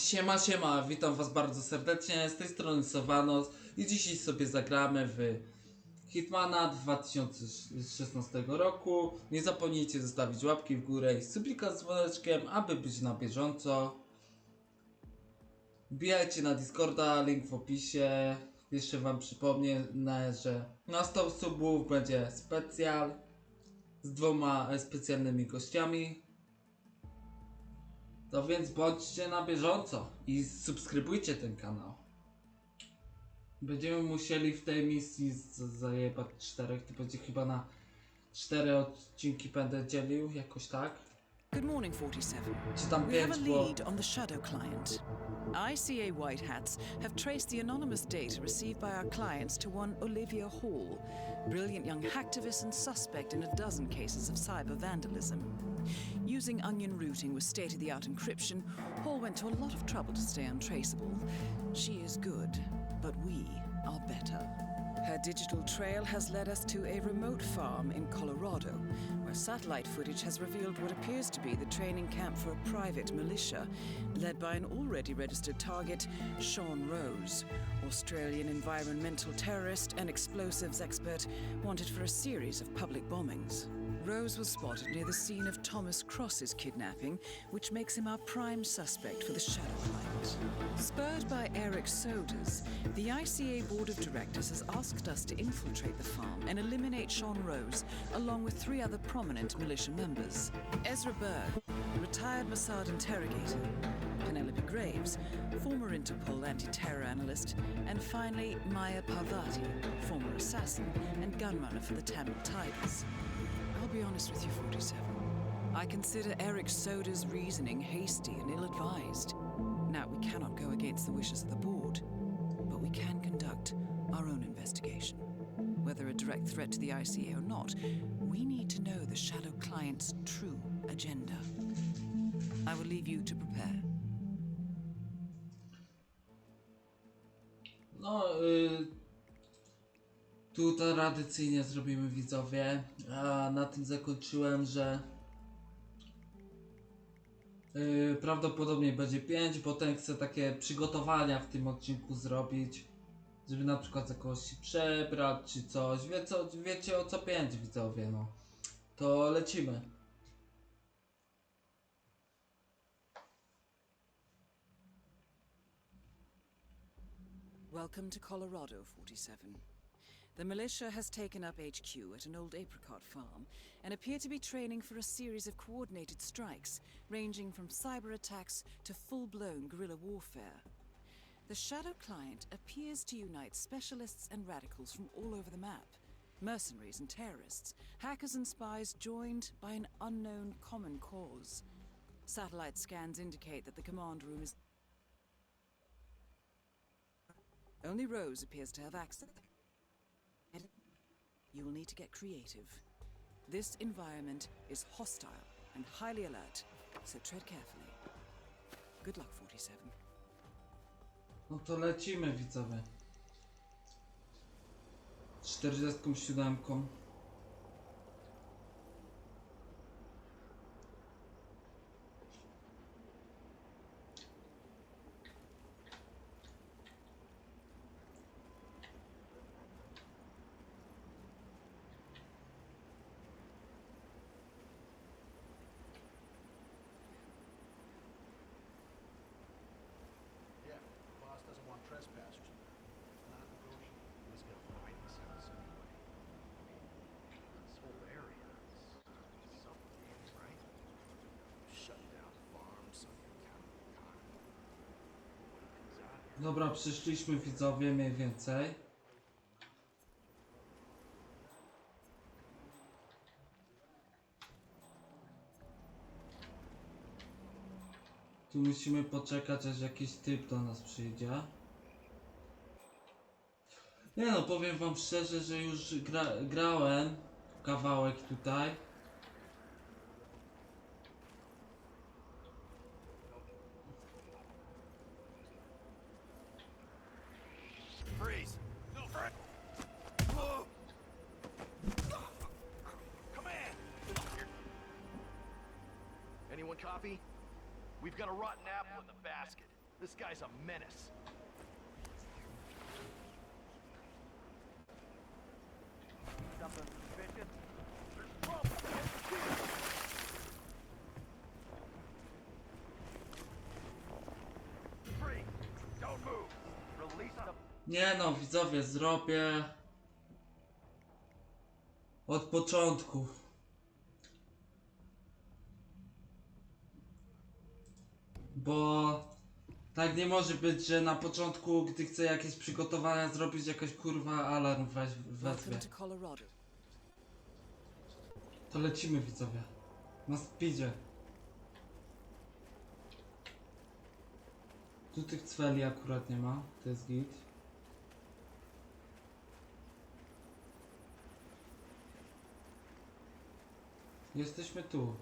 Siema, siema, witam was bardzo serdecznie, z tej strony Sowanos i dzisiaj sobie zagramy w Hitmana 2016 roku. Nie zapomnijcie zostawić łapki w górę i subika z dzwoneczkiem, aby być na bieżąco. Wbijajcie na Discorda, link w opisie. Jeszcze wam przypomnę, że na 100 subów będzie specjal z dwoma e, specjalnymi gościami. To więc bądźcie na bieżąco i subskrybujcie ten kanał. Będziemy musieli w tej misji zajebać czterech, to będzie chyba na cztery odcinki będę dzielił, jakoś tak. Good morning, 47. We have a lead on the Shadow client. ICA White Hats have traced the anonymous data received by our clients to one Olivia Hall, brilliant young hacktivist and suspect in a dozen cases of cyber vandalism. Using onion routing with state of the art encryption, Hall went to a lot of trouble to stay untraceable. She is good, but we are better. Her digital trail has led us to a remote farm in Colorado, where satellite footage has revealed what appears to be the training camp for a private militia, led by an already registered target, Sean Rose, Australian environmental terrorist and explosives expert wanted for a series of public bombings. Rose was spotted near the scene of Thomas Cross's kidnapping, which makes him our prime suspect for the Shadow Client. Spurred by Eric Soders, the ICA Board of Directors has asked us to infiltrate the farm and eliminate Sean Rose, along with three other prominent militia members Ezra Berg, retired Mossad interrogator, Penelope Graves, former Interpol anti terror analyst, and finally Maya Parvati, former assassin and gunrunner for the Tamil Tigers. Be honest with you, 47. I consider Eric Soda's reasoning hasty and ill advised. Now, we cannot go against the wishes of the board, but we can conduct our own investigation. Whether a direct threat to the ICA or not, we need to know the Shadow Client's true agenda. I will leave you to prepare. Tu tradycyjnie zrobimy widzowie, a na tym zakończyłem, że y, prawdopodobnie będzie 5, bo ten chcę takie przygotowania w tym odcinku zrobić, żeby na przykład za kogoś się przebrać czy coś, Wie, co, wiecie o co 5 widzowie, no. To lecimy. Welcome to Colorado, 47. The militia has taken up HQ at an old apricot farm and appear to be training for a series of coordinated strikes, ranging from cyber attacks to full blown guerrilla warfare. The Shadow Client appears to unite specialists and radicals from all over the map mercenaries and terrorists, hackers and spies joined by an unknown common cause. Satellite scans indicate that the command room is. Only Rose appears to have access. You will need to get creative. This environment is hostile and highly alert, so tread carefully. Good luck, 47. No to lecimy widzowie. 47. Dobra, przyszliśmy widzowie mniej więcej. Tu musimy poczekać aż jakiś typ do nas przyjdzie. Nie no, powiem wam szczerze, że już gra, grałem kawałek tutaj. Nie no, widzowie, zrobię od początku. Bo tak nie może być, że na początku, gdy chcę jakieś przygotowania zrobić, jakaś kurwa alarm weź, wezwie. To lecimy widzowie. Na speedzie. Tu tych cweli akurat nie ma, to jest git. Jesteśmy tu.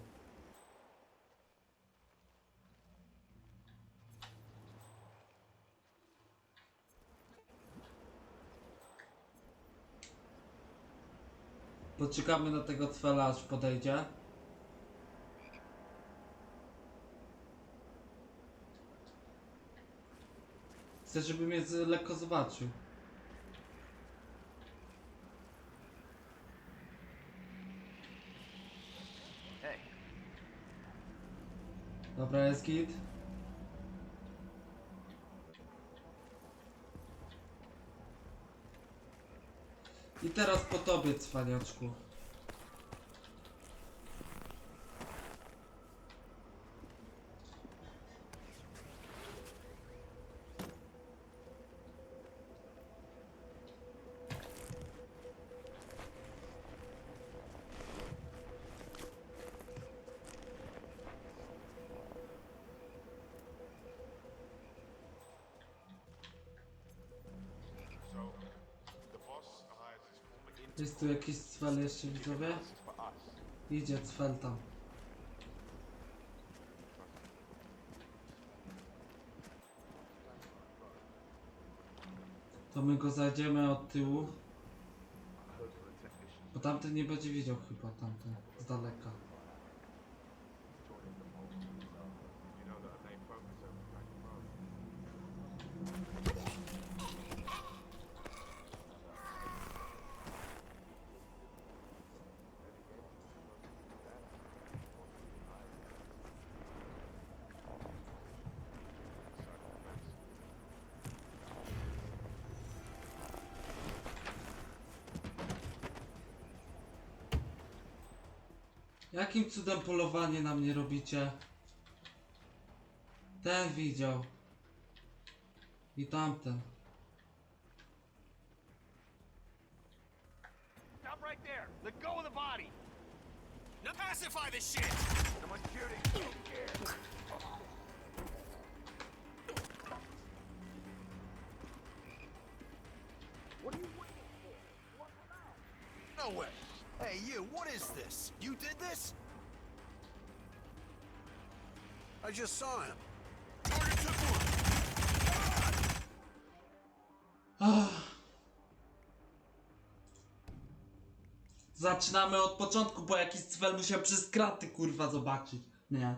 Poczekamy na tego cwela aż podejdzie. Chcę, żeby mnie lekko zobaczył. Dobra, jest git. I teraz po tobie, cwaniaczku. Jest tu jakiś cwel jeszcze, widzowie? Idzie cwel tam. To my go zajdziemy od tyłu. Bo tamten nie będzie widział chyba tamten z daleka. You know that a main focus over back road. Jakim cudem polowanie na mnie robicie? Ten widział. I tamten. stop right there! Let go of the body! Now pacify this shit! I just saw him. One. Zaczynamy od początku, bo jakiś cwel musiał przez kraty kurwa zobaczyć. Nie.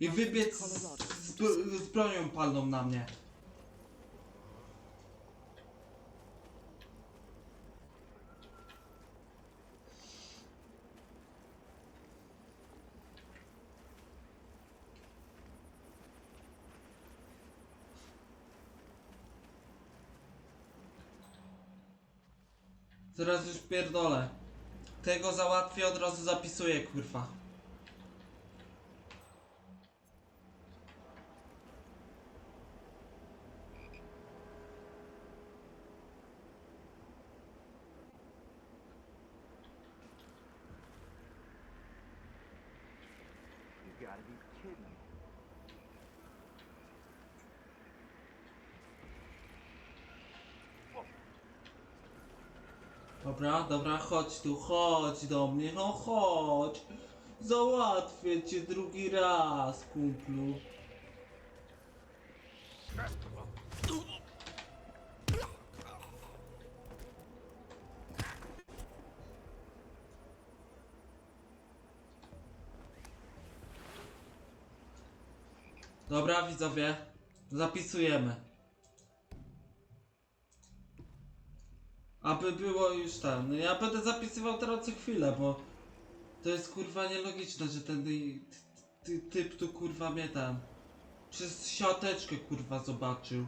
I wybiec z, z, z bronią palną na mnie. Teraz już pierdolę. Tego załatwię, od razu zapisuję, kurwa. Dobra, dobra, chodź tu, chodź do mnie, no chodź. Załatwię cię drugi raz, kumplu. Dobra, widzowie. Zapisujemy. Aby było już tam. No ja będę zapisywał teraz co chwilę, bo to jest kurwa nielogiczne, że ten ty, typ tu kurwa mnie tam przez siateczkę kurwa zobaczył.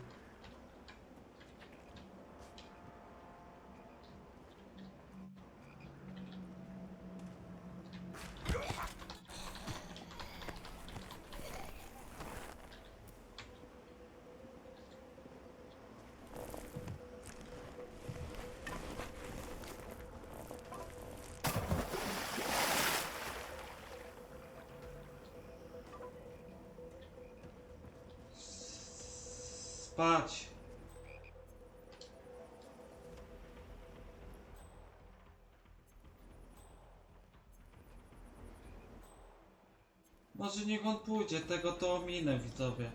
Może niech on pójdzie, tego to ominę widzowie.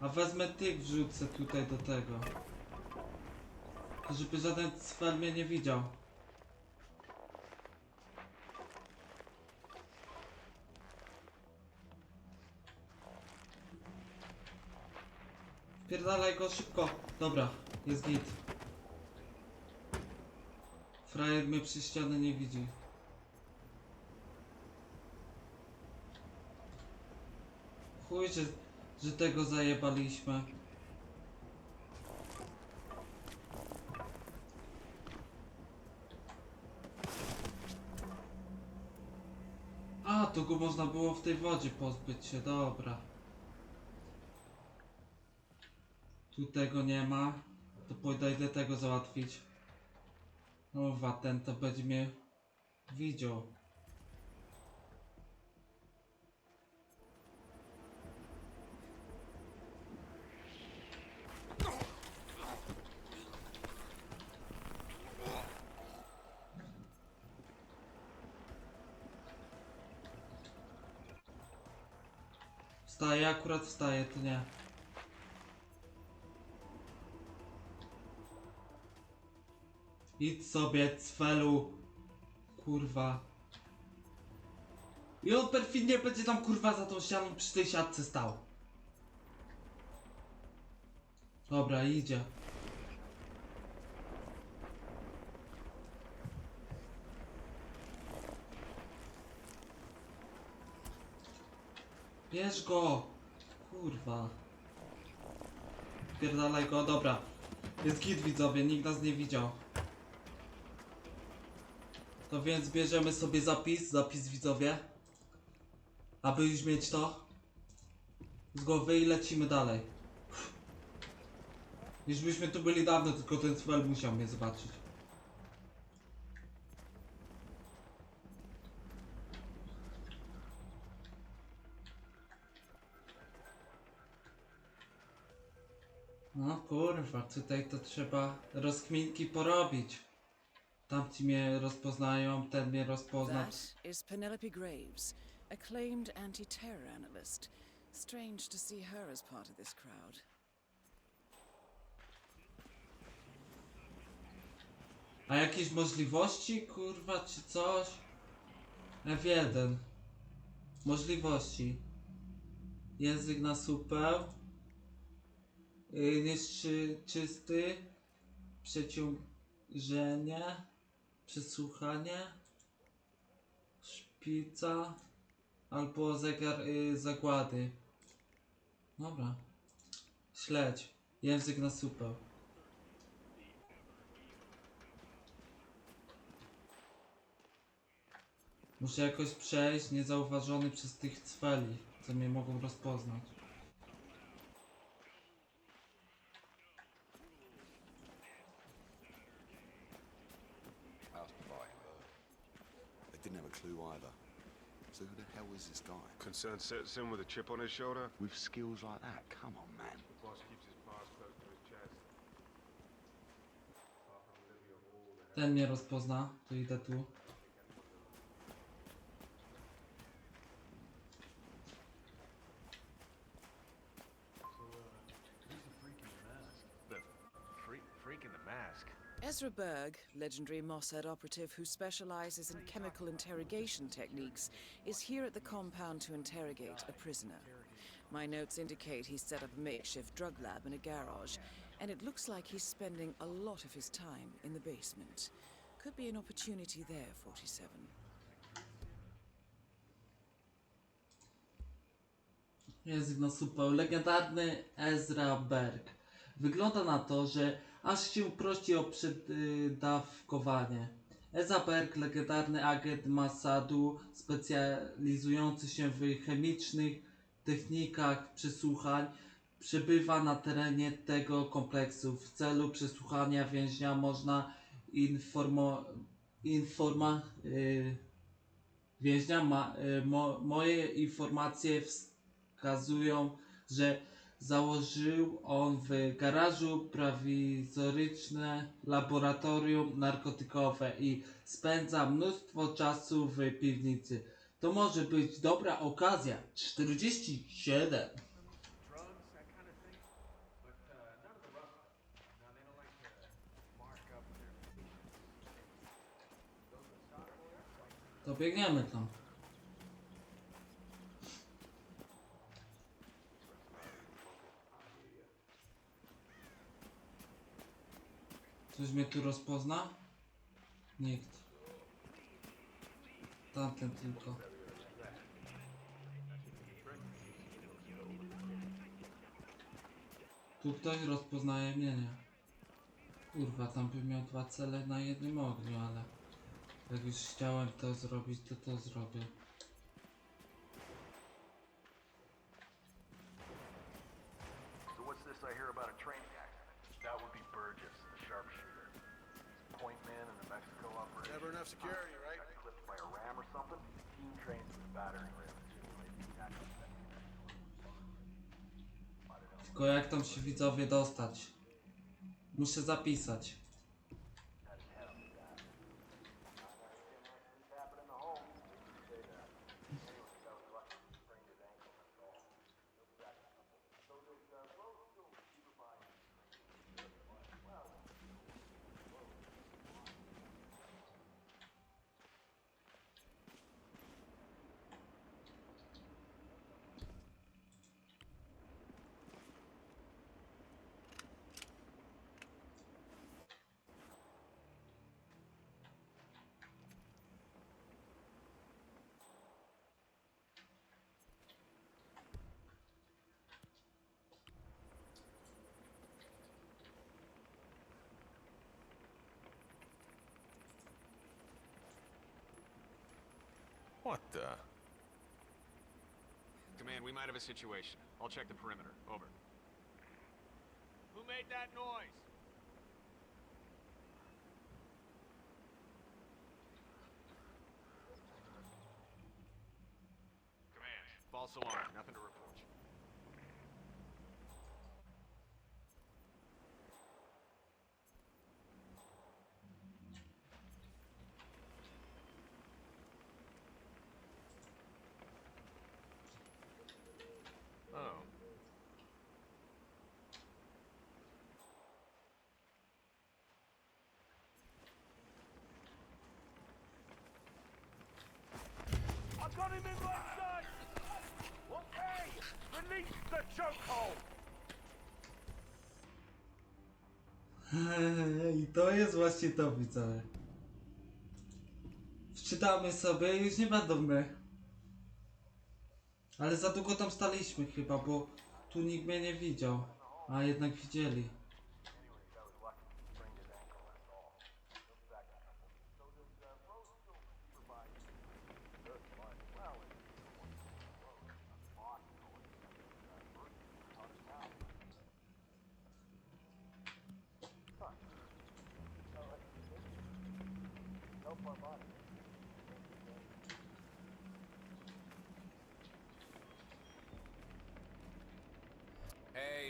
A wezmę tych wrzucę tutaj do tego. Żeby żaden cwel mnie nie widział. Pierdalaj go szybko. Dobra, jest git. Frajer mnie przy ściany nie widzi. Chuj, że, że tego zajebaliśmy. A, to go można było w tej wodzie pozbyć się, dobra. Tu tego nie ma. To pójdę idę tego załatwić. Nowa, ten to będzie mnie widział. Wstaje, akurat wstaje, to nie. Idź sobie, cfelu. Kurwa. I on perfidnie będzie tam kurwa za tą ścianą przy tej siatce stał. Dobra, idzie. Bierz go! Kurwa. Pierdalaj go, dobra. Jest git widzowie, nikt nas nie widział. To więc bierzemy sobie zapis, zapis widzowie. Aby już mieć to z głowy i lecimy dalej. Już byśmy tu byli dawno, tylko ten spell musiał mnie zobaczyć. No kurwa, tutaj to trzeba rozkminki porobić. Tamci mnie rozpoznają, ten mnie rozpozna. That is Penelope Graves, acclaimed anti terror analyst. Strange to see her as part of this crowd. A jakieś możliwości, kurwa, czy coś? F1. Możliwości. Język na supeł. Niższy, czysty. Przeciążenie. Przesłuchanie. Szpica. Albo zegar yy, zagłady. Dobra. Śledź. Język na supeł. Muszę jakoś przejść niezauważony przez tych cweli, co mnie mogą rozpoznać. Clue either. So who the hell is this guy? Concerned citizen with a chip on his shoulder? With skills like that? Come on, man. The boss keeps his pass close to his chest. Ten mnie rozpozna, to idę tu. Ezra Berg, legendary Mossad operative who specializes in chemical interrogation techniques, is here at the compound to interrogate a prisoner. My notes indicate he set up a makeshift drug lab in a garage, and it looks like he's spending a lot of his time in the basement. Could be an opportunity there, 47. Język. Legendarny Ezra Berg. Wygląda na to, że aż się prosi o przedawkowanie. Ezra Berg, legendarny agent Masadu, specjalizujący się w chemicznych technikach przesłuchań, przebywa na terenie tego kompleksu. W celu przesłuchania więźnia można informa, y, więźnia ma, y, mo, moje informacje wskazują, że założył on w garażu prowizoryczne laboratorium narkotykowe i spędza mnóstwo czasu w piwnicy. To może być dobra okazja. 47. drugs, that kind of thing. But uh, none of the rough stuff. Now, they don't like to mark up their To biegniemy tam. Coś mnie tu rozpozna? Nikt. Tamten tylko. Tu ktoś rozpoznaje mnie, nie? Kurwa, tam bym miał dwa cele na jednym ogniu, ale... Jak już chciałem to zrobić, to to zrobię. Tylko jak tam się widzowie dostać? Muszę zapisać. What the? Command, we might have a situation. I'll check the perimeter. Over. Who made that noise? Command, false alarm. Nothing to report. I to jest właśnie to widzowie. Wczytamy sobie i już nie będą my. Ale za długo tam staliśmy chyba, bo tu nikt mnie nie widział. A jednak widzieli.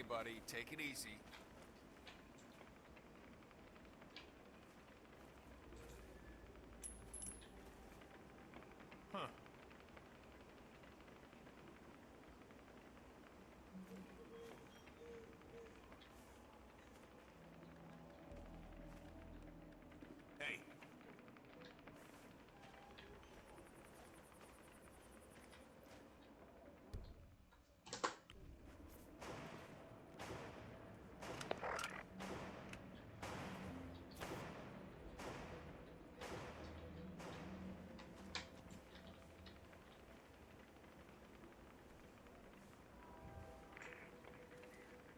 Hey, buddy, take it easy.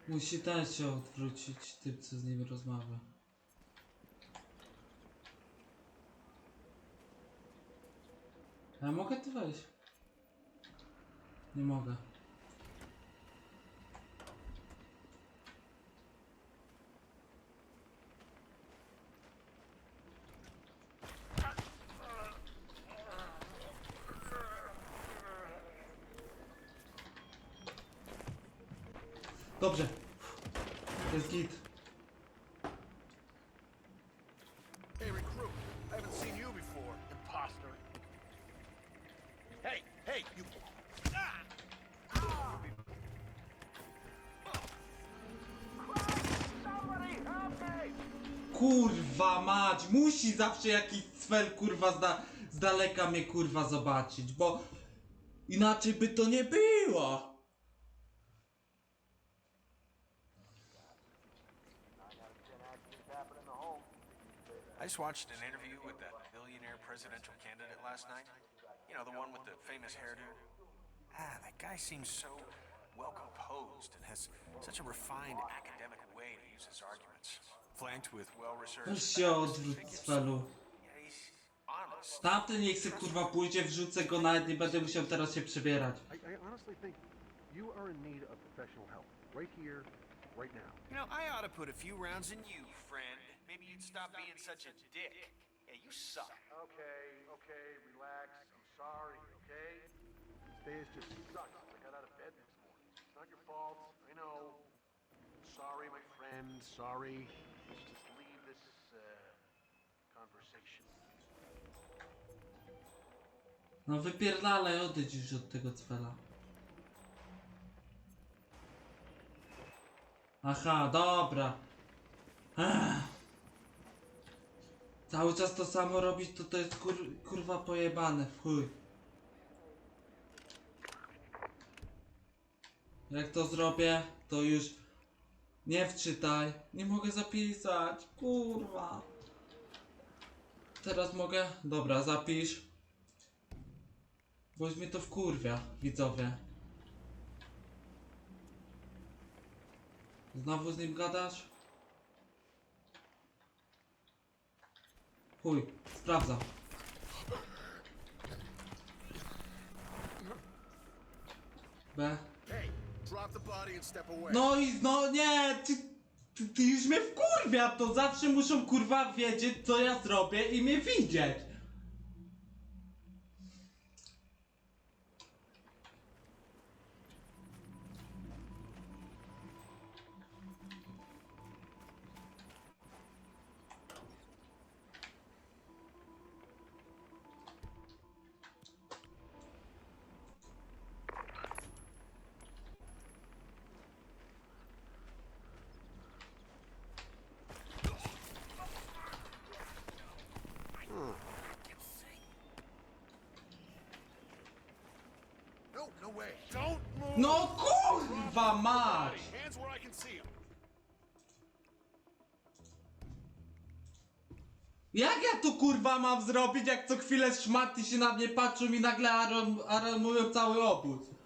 Musi ten się odwrócić, typ co z nim rozmawia. Ja mogę tu wejść? Nie mogę. Dobrze. Mać, musi zawsze jakiś cwel kurwa z, z daleka mnie kurwa zobaczyć, bo inaczej by to nie było. I just watched an interview with that billionaire presidential candidate last night. You know, the one with the famous hairdo. Ah, that guy seems so well composed and has such a refined academic way to use his arguments. Weź się odwróć he's honest. Tamten niech se kurwa pójdzie, wrzucę go nawet nie będę musiał teraz się przebierać. I, I honestly think you are in need of professional help. Right here, right now. You know, I ought to put a few rounds in you, friend. Maybe you'd stop being such a dick. Yeah, you suck. Okay, okay, relax. I'm sorry, okay? This day has just sucked I got out of bed this morning. It's not your fault. I know. Sorry, my friend. Sorry. Let's just leave this uh, conversation. No wypierdalaj, odejdź już od tego cwela. Aha, dobra. Ech. Cały czas to samo robić, to to jest kur, kurwa pojebane, chuj. Jak to zrobię, to już nie wczytaj. Nie mogę zapisać, kurwa. Teraz mogę? Dobra, zapisz. Boś mnie to wkurwia, widzowie. Znowu z nim gadasz? Chuj, sprawdzam. B. No i no nie, ty, ty, ty już mnie wkurwia, to zawsze muszą kurwa wiedzieć co ja zrobię i mnie widzieć. No, kurwa mać! Jak ja to kurwa mam zrobić, jak co chwilę szmaty się na mnie patrzą i nagle alarm, alarmują cały obóz?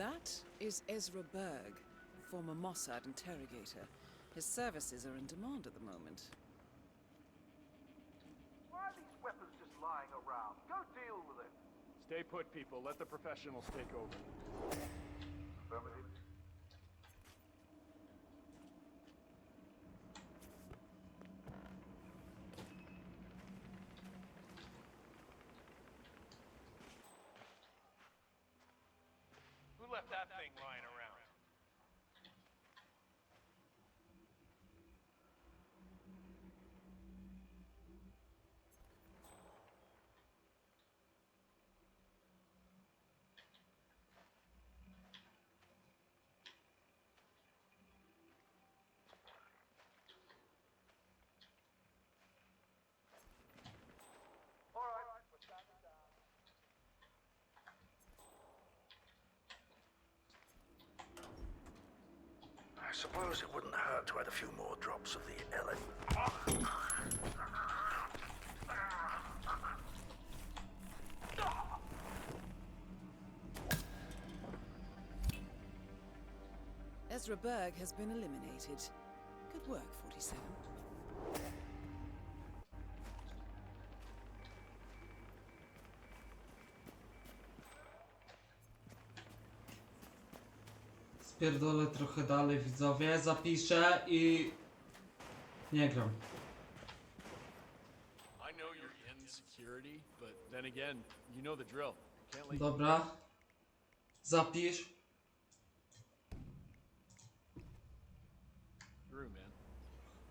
That is Ezra Berg, former Mossad interrogator. His services are in demand at the moment. Why are these weapons just lying around? Go deal with it. Stay put, people. Let the professionals take over. Affirmative. That thing lying I suppose it wouldn't hurt to add a few more drops of the Ellen. Ezra Berg has been eliminated. Good work, 47. Spierdolę trochę dalej widzowie, zapiszę i... Nie gram. Dobra. Zapisz.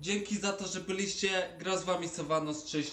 Dzięki za to, że byliście. Gra z wami Sowanos. Cześć.